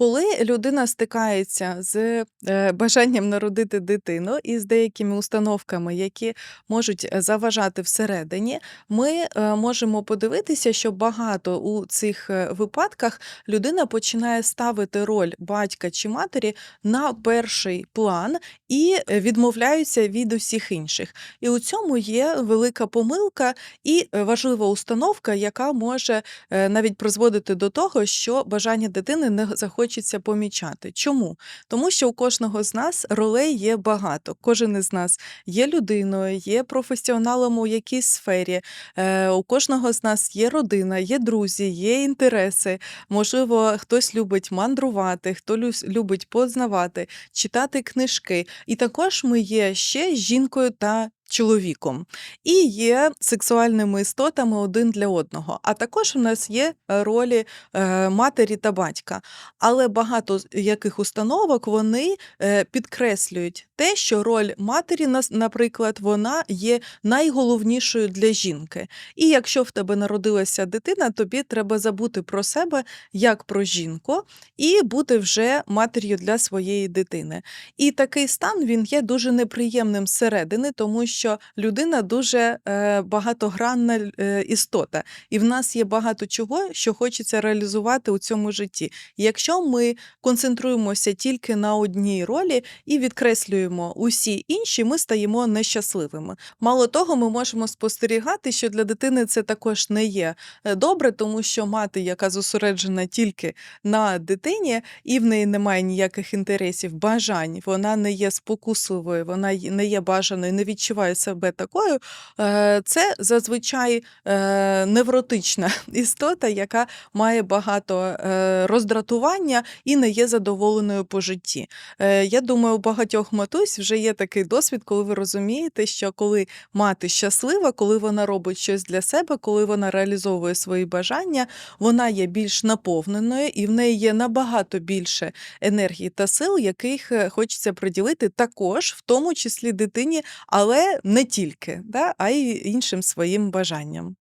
Коли людина стикається з, е, бажанням народити дитину і з деякими установками, які можуть, е, заважати всередині, ми, е, можемо подивитися, що багато у цих, випадках людина починає ставити роль батька чи матері на перший план і, відмовляються від усіх інших. І у цьому є велика помилка і, важлива установка, яка може, навіть призводити до того, що бажання дитини не захочеться помічати. Чому? Тому що у кожного з нас ролей є багато. Кожен із нас є людиною, є професіоналом у якійсь сфері. Е, у кожного з нас є родина, є друзі, є інтереси. Можливо, хтось любить мандрувати, хто любить познавати, читати книжки. І також ми є ще жінкою та чоловіком. І є сексуальними істотами один для одного. А також у нас є, е, ролі, е, матері та батька. Але багато яких установок, вони, е, підкреслюють те, що роль матері, наприклад, вона є найголовнішою для жінки. І якщо в тебе народилася дитина, тобі треба забути про себе як про жінку і бути вже матір'ю для своєї дитини. І такий стан, він є дуже неприємним зсередини, тому що людина дуже, е, багатогранна е, істота, і в нас є багато чого, що хочеться реалізувати у цьому житті. Якщо ми концентруємося тільки на одній ролі і відкреслюємо усі інші, ми стаємо нещасливими. Мало того, ми можемо спостерігати, що для дитини це також не є, е, добре, тому що мати, яка зосереджена тільки на дитині, і в неї немає ніяких інтересів, бажань, вона не є спокусливою, вона не є бажаною, не відчуває себе такою, е, це зазвичай, е, невротична істота, яка має багато, е, роздратування і не є задоволеною по житті. Я думаю, у багатьох матусь вже є такий досвід, коли ви розумієте, що коли мати щаслива, коли вона робить щось для себе, коли вона реалізовує свої бажання, вона є більш наповненою і в неї є набагато більше енергії та сил, яких, хочеться приділити також, в тому числі дитині, але не тільки, да, а й іншим своїм бажанням.